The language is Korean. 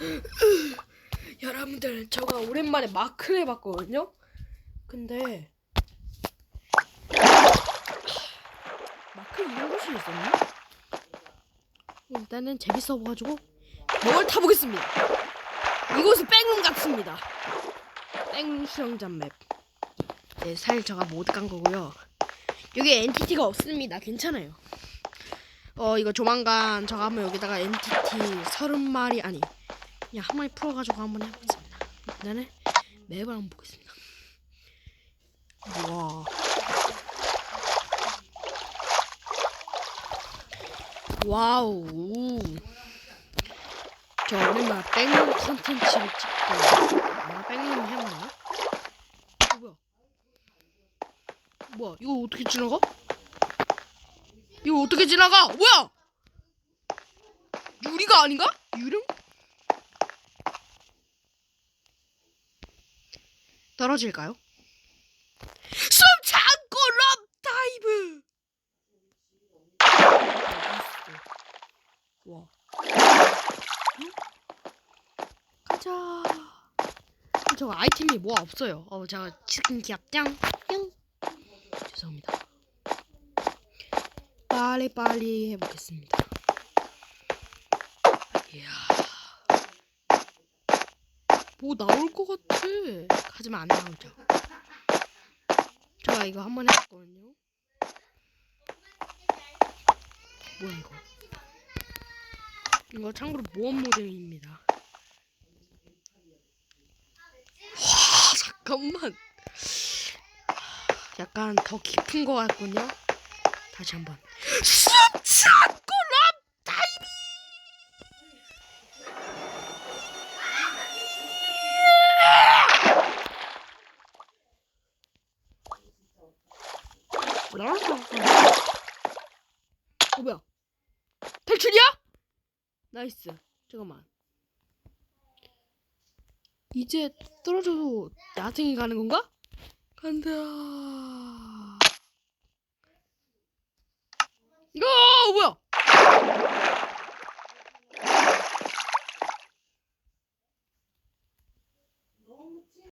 여러분들 저가 오랜만에 마크를 해봤거든요. 근데 마크 이런 곳이 있었나? 일단은 재밌어 보가지고 뭘 타보겠습니다. 이곳은 백룸 같습니다. 백룸 수영장 맵. 네, 사실 제가 모드 깐 거고요. 여기 엔티티가 없습니다. 괜찮아요. 어 이거 조만간 제가 한번 여기다가 엔티티 서른 마리 아니 그냥 한 마리 풀어가지고 한번 해보겠습니다. 일단은 맵을 한번 보겠습니다. 와. 와우. 저 오랜만에 백룸 컨텐츠를 찍고 아 백룸 해봤나? 어, 뭐야? 뭐야? 이거 어떻게 지나가? 이거 어떻게 지나가? 뭐야? 유리가 아닌가? 유령? 떨어질까요? 숨 참고 럽 다이브. 와. 응? 가자. 저 아이템이 뭐 없어요. 어, 제가 치킨 기압장. 뿅. 죄송합니다. 빨리 빨리 해보겠습니다. 이야. 뭐 나올 것 같아. 하지만 안 나오죠. 제가 이거 한번 해봤거든요. 뭐야 이거? 이거 참고로 모험 모델입니다. 와 잠깐만. 약간 더 깊은 것 같군요. 다시 한번. 숨 참고 럽 타이밍. 어 뭐야? 탈출이야? 나이스. 잠깐만. 이제 떨어져도 야생이 가는 건가? 간다. 어 뭐야?